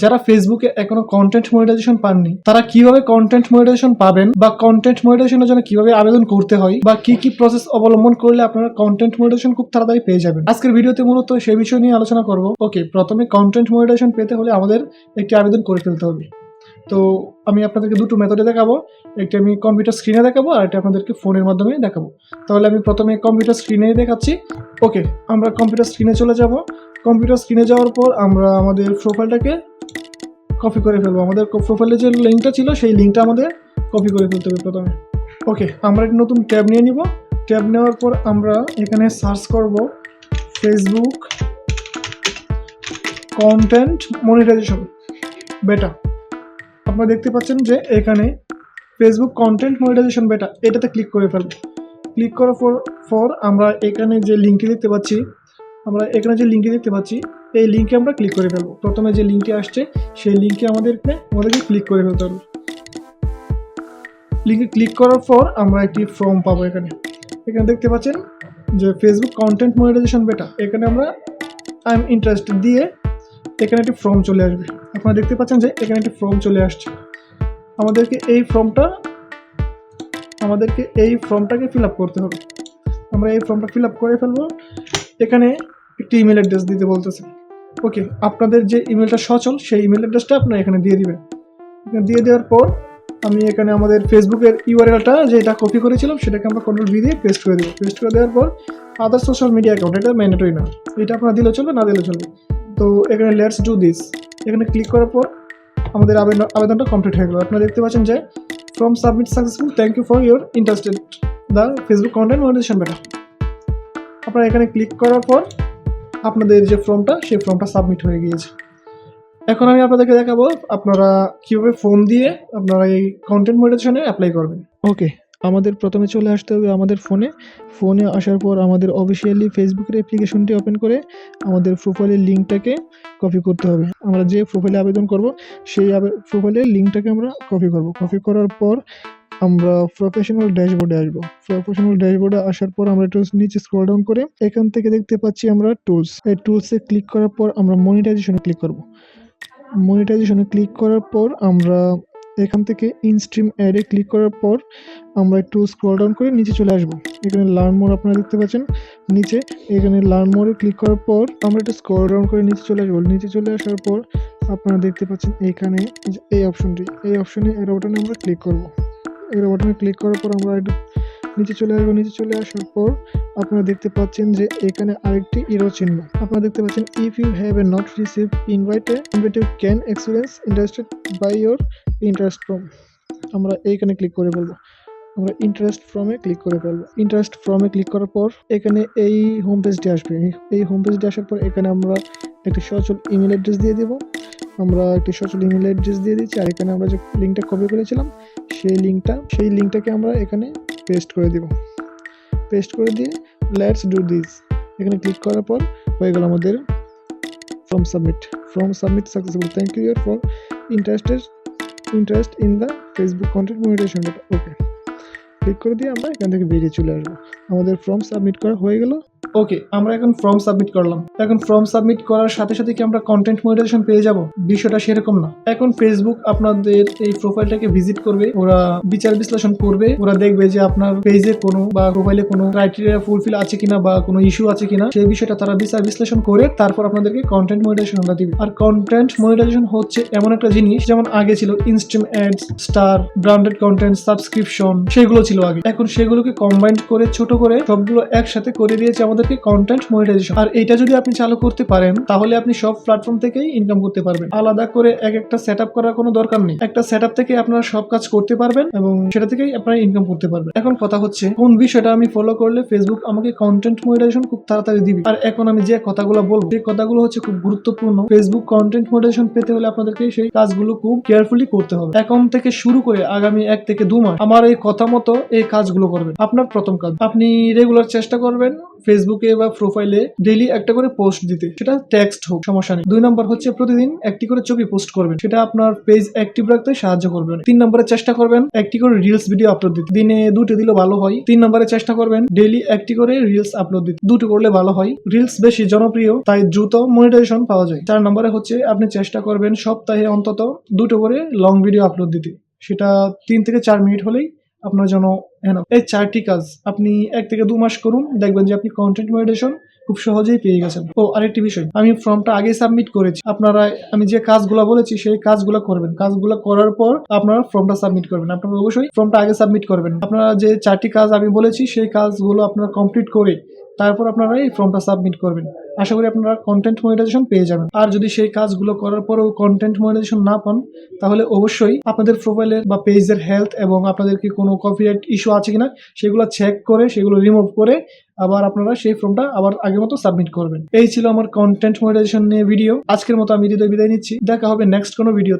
যারা ফেসবুকে এখনও কন্টেন্ট মনিটাইজেশন পাননি, তারা কীভাবে কন্টেন্ট মনিটাইজেশন পাবেন বা কন্টেন্ট মনিটাইজেশনের জন্য কীভাবে আবেদন করতে হয় বা কি কি প্রসেস অবলম্বন করলে আপনারা কন্টেন্ট মনিটাইজেশন খুব তাড়াতাড়ি পেয়ে যাবেন? আজকের ভিডিওতে মূলত সেই বিষয় নিয়ে আলোচনা করব। ওকে প্রথমে কন্টেন্ট মনিটাইজেশন পেতে হলে আমাদের একটি আবেদন করে ফেলতে হবে। তো আমি আপনাদেরকে দুটো মেথডে দেখাবো। একটি আমি কম্পিউটার স্ক্রিনে দেখাবো আর একটা আপনাদেরকে ফোনের মাধ্যমে দেখাবো। তাহলে আমি প্রথমে কম্পিউটার স্ক্রিনে দেখাচ্ছি। ওকে আমরা কম্পিউটার স্ক্রিনে চলে যাব। কম্পিউটার স্ক্রিনে যাওয়ার পর আমরা আমাদের প্রোফাইলটাকে কপি করে ফেলব। আমাদের প্রোফাইলে যে লিঙ্কটা ছিল, সেই লিঙ্কটা আমাদের কপি করে ফেলতে হবে প্রথমে। ওকে আমরা একটি নতুন ট্যাব নিয়ে নিব। ট্যাব নেওয়ার পর আমরা এখানে সার্চ করব ফেসবুক কন্টেন্ট মনিটাইজেশন বেটা আপনারা দেখতে পাচ্ছেন যে এখানে ফেসবুক কন্টেন্ট মনিটাইজেশন বেটা এটাতে ক্লিক করে ফেলব। ক্লিক করার পর পর আমরা এখানে যে লিঙ্কটি দেখতে পাচ্ছি আমরা এখানে যে লিঙ্কটি দেখতে পাচ্ছি, এই লিঙ্কে আমরা ক্লিক করে ফেলব। প্রথমে যে লিঙ্কটি আসছে, সেই লিঙ্কে আমাদেরকে আমাদেরকে ক্লিক করে ফেলতে হবে। লিঙ্কে ক্লিক করার পর আমরা একটি ফর্ম পাবো এখানে। এখানে দেখতে পাচ্ছেন যে ফেসবুক কন্টেন্ট মনিটাইজেশন বেটা এখানে আমরা আই এম ইন্টারেস্টেড দিয়ে এখানে একটি ফর্ম চলে আসবে। আপনারা দেখতে পাচ্ছেন যে এখানে একটি ফর্ম চলে আসছে। আমাদেরকে এই ফর্মটা আমাদেরকে এই ফর্মটাকে ফিল আপ করতে হবে। আমরা এই ফর্মটা ফিল আপ করে ফেলব। এখানে একটি ইমেল অ্যাড্রেস দিতে বলতেছে। ওকে আপনাদের যে ইমেলটা সচল, সেই ইমেল অ্যাড্রেসটা আপনারা এখানে দিয়ে দিবেন। দিয়ে দেওয়ার পর আমি এখানে আমাদের ফেসবুকের ইউআরএলটা যেটা কপি করেছিলাম, সেটাকে আমরা কন্ট্রোল ভি দিয়ে পেস্ট করে দেবো। পেস্ট করে দেওয়ার পর আদার সোশ্যাল মিডিয়া অ্যাকাউন্ট এটা ম্যান্ডেটরি না। এটা আপনারা দিলে চলবে, না দিলে চলবে। তো এখানে লেটস ডু দিস এখানে ক্লিক করার পর আমাদের আবেদন, আবেদনটা কমপ্লিট হয়ে গেলো। আপনারা দেখতে পাচ্ছেন যে form submit successful thank you for your interested the Facebook content monetization beta আপনারা এখানে ক্লিক করার পর আপনাদের যে ফর্মটা, সেই ফর্মটা সাবমিট হয়ে গিয়েছে। এখন আমি আপনাদেরকে দেখাবো আপনারা কীভাবে ফোন দিয়ে আপনারা এই কন্টেন্ট মনিটাইজেশনে অ্যাপ্লাই করবেন। ওকে আমাদের প্রথমে চলে আসতে হবে আমাদের ফোনে ফোনে আসার পর আমাদের অফিসিয়ালি ফেসবুকের অ্যাপ্লিকেশনটি ওপেন করে আমাদের প্রোফাইলের লিঙ্কটাকে কপি করতে হবে। আমরা যে প্রোফাইলে আবেদন করব, সেই প্রোফাইলের লিঙ্কটাকে আমরা কপি করব। কপি করার পর আমরা প্রফেশনাল ড্যাশবোর্ডে আসব। প্রফেশনাল ড্যাশবোর্ডে আসার পর আমরা একটু নিচে স্ক্রল ডাউন করে এখান থেকে দেখতে পাচ্ছি আমরা টুলস এই টুলসে ক্লিক করার পর আমরা মনিটাইজেশনে ক্লিক করব। মনিটাইজেশনে ক্লিক করার পর আমরা এখান থেকে ইনস্ট্রিম অ্যাডে ক্লিক করার পর আমরা একটু স্ক্রল ডাউন করে নিচে চলে আসব। এখানে লার্ন মোর আপনারা দেখতে পাচ্ছেন। নিচে এখানে লার্ন মোরে ক্লিক করার পর আমরা একটু স্ক্রল ডাউন করে নিচে চলে আসব। নিচে চলে আসার পর আপনারা দেখতে পাচ্ছেন এখানে এই অপশনটি এই অপশনে এর বাটনে আমরা ক্লিক করব। এর বাটনে ক্লিক করার পর আমরা নিচে চলে আসব। নিচে চলে আসার পর আপনারা দেখতে পাচ্ছেন যে এখানে আরেকটি ইরো চিহ্ন। আপনারা দেখতে পাচ্ছেন if you have a not receive invite invite you can experience interested by your interest form আমরা এইখানে ক্লিক করে ফেলব। আমরা ইন্টারেস্ট ফ্রমে ক্লিক করে ফেলব। ইন্টারেস্ট ফ্রমে ক্লিক করার পর এখানে এই হোম পেজটি আসবে। এই হোম পেজটি আসার পর এখানে আমরা একটি সচল ইমেল অ্যাড্রেস দিয়ে দেবো। আমরা একটি সচল ইমেল অ্যাড্রেস দিয়ে দিচ্ছি আর এখানে আমরা যে লিঙ্কটা কপি করেছিলাম, সেই লিঙ্কটা সেই লিঙ্কটাকে আমরা এখানে পেস্ট করে দিব। পেস্ট করে দিয়ে লেটস ডু দিস এখানে ক্লিক করার পর হয়ে গেল আমাদের form submit form submit successful thank you for interested interest in the Facebook content monetization okay click করে দিয়ে আমরা এখান থেকে বেরিয়ে চলে আসব। আমাদের ফর্ম সাবমিট করা হয়ে গেল। ওকে আমরা এখন ফর্ম সাবমিট করলাম। এখন ফর্ম সাবমিট করার সাথে সাথে কি আমরা কন্টেন্ট মনিটাইজেশন পেয়ে যাব? বিষয়টা সেরকম না। এখন ফেসবুক আপনাদের এই প্রোফাইলটাকে ভিজিট করবে, ওরা বিচার বিশ্লেষণ করবে, ওরা দেখবে যে আপনার পেজে কোনো বা প্রোফাইলে কোনো ক্রাইটেরিয়া ফুলফিল আছে কিনা বা কোনো ইস্যু আছে কিনা, সেই বিষয়টা তারা বিচার বিশ্লেষণ করে তারপর আপনাদেরকে কন্টেন্ট মনিটাইজেশন আমরা দিবে। আর কন্টেন্ট মনিটাইজেশন হচ্ছে এমন একটা জিনিস, যেমন আগে ছিল instream ads star branded content subscription সেগুলো ছিল আগে। এখন সেগুলোকে কম্বাইন্ড করে, ছোট করে সবগুলো একসাথে করে দিয়েছে আমাদেরকে কন্টেন্ট মনিটাইজেশন আর এটা যদি আপনি চালু করতে পারেন, তাহলে আপনি সব প্ল্যাটফর্ম থেকেই ইনকাম করতে পারবেন। আলাদা করে এক একটা সেট আপ করার কোনো দরকার নেই। একটা সেট থেকে আপনারা সব কাজ করতে পারবেন এবং সেটা থেকেই আপনারা ইনকাম করতে পারবেন। এখন কথা হচ্ছে, কোন বিষয়টা আমি ফলো করলে ফেসবুক আমাকে কন্টেন্ট মনিটাইজেশন খুব তাড়াতাড়ি দিবে? আর এখন আমি যে কথাগুলো বলব সেই কথাগুলো হচ্ছে খুব গুরুত্বপূর্ণ ফেসবুক কন্টেন্ট মনিটাইজেশন পেতে হলে আপনাদেরকে সেই কাজগুলো খুব কেয়ারফুলি করতে হবে। এখন থেকে শুরু করে আগামী এক থেকে দু মাস, আমার এই কথা মতো এই কাজগুলো করবেন। আপনার প্রথম কাজ, আপনি রেগুলার চেষ্টা করবেন ফেসবুক ফেসবুকে বা প্রোফাইলে ডেইলি একটা করে পোস্ট দিতে। সেটা টেক্সট হোক, সমস্যা নেই। দুই নম্বর হচ্ছে প্রতিদিন একটি করে ছবি পোস্ট করবেন। সেটা আপনার পেজ অ্যাক্টিভ রাখতে সাহায্য করবে। তিন নম্বরে চেষ্টা করবেন একটি করে রিলস ভিডিও আপলোড দিতে। দিনে দুটো দিলে ভালো হয়। তিন নম্বরে চেষ্টা করবেন ডেইলি একটি করে রিলস আপলোড দিতে। দুটো করলে ভালো হয়। রিলস বেশি জনপ্রিয়, তাই দ্রুত মনিটাইজেশন পাওয়া যায়। চার নম্বরে হচ্ছে আপনি চেষ্টা করবেন সপ্তাহে অন্তত দুটো করে লং ভিডিও আপলোড দিতে। সেটা তিন থেকে চার মিনিট হলেই আপনার জন্য enough। এই চারটি কাজ আপনি এক থেকে দু মাস করুন, দেখবেন যে আপনি কন্টেন্ট মনিটাইজেশন খুব সহজেই পেয়ে গেছেন। ও, আরেকটি বিষয়, আমি ফর্মটা আগে সাবমিট করেছি। আপনারা, আমি যে কাজগুলো বলেছি সেই কাজগুলো করবেন। কাজগুলো করার পর আপনারা ফর্মটা সাবমিট করবেন। আপনারা অবশ্যই ফর্মটা আগে সাবমিট করবেন। আপনারা যে চারটি কাজ আমি বলেছি, সেই কাজগুলো আপনারা কমপ্লিট করে তারপর আপনারা এই ফর্মটা সাবমিট করবেন। আশা করি আপনারা কন্টেন্ট মনিটাইজেশন পেয়ে যাবেন। আর যদি সেই কাজগুলো করার পরেও কন্টেন্ট মনিটাইজেশন না পান, তাহলে অবশ্যই আপনাদের প্রোফাইলের বা পেজের হেলথ এবং আপনাদের কি কোনো কপিরাইট ইস্যু আছে কিনা, সেগুলো চেক করে, সেগুলো রিমুভ করে আবার আপনারা সেই ফর্মটা আবার আগের মতো সাবমিট করবেন। এই ছিল আমার কন্টেন্ট মনিটাইজেশন নিয়ে ভিডিও আজকের মতো আমি হৃদয় বিদায় নিচ্ছি। দেখা হবে নেক্সট কোনো ভিডিও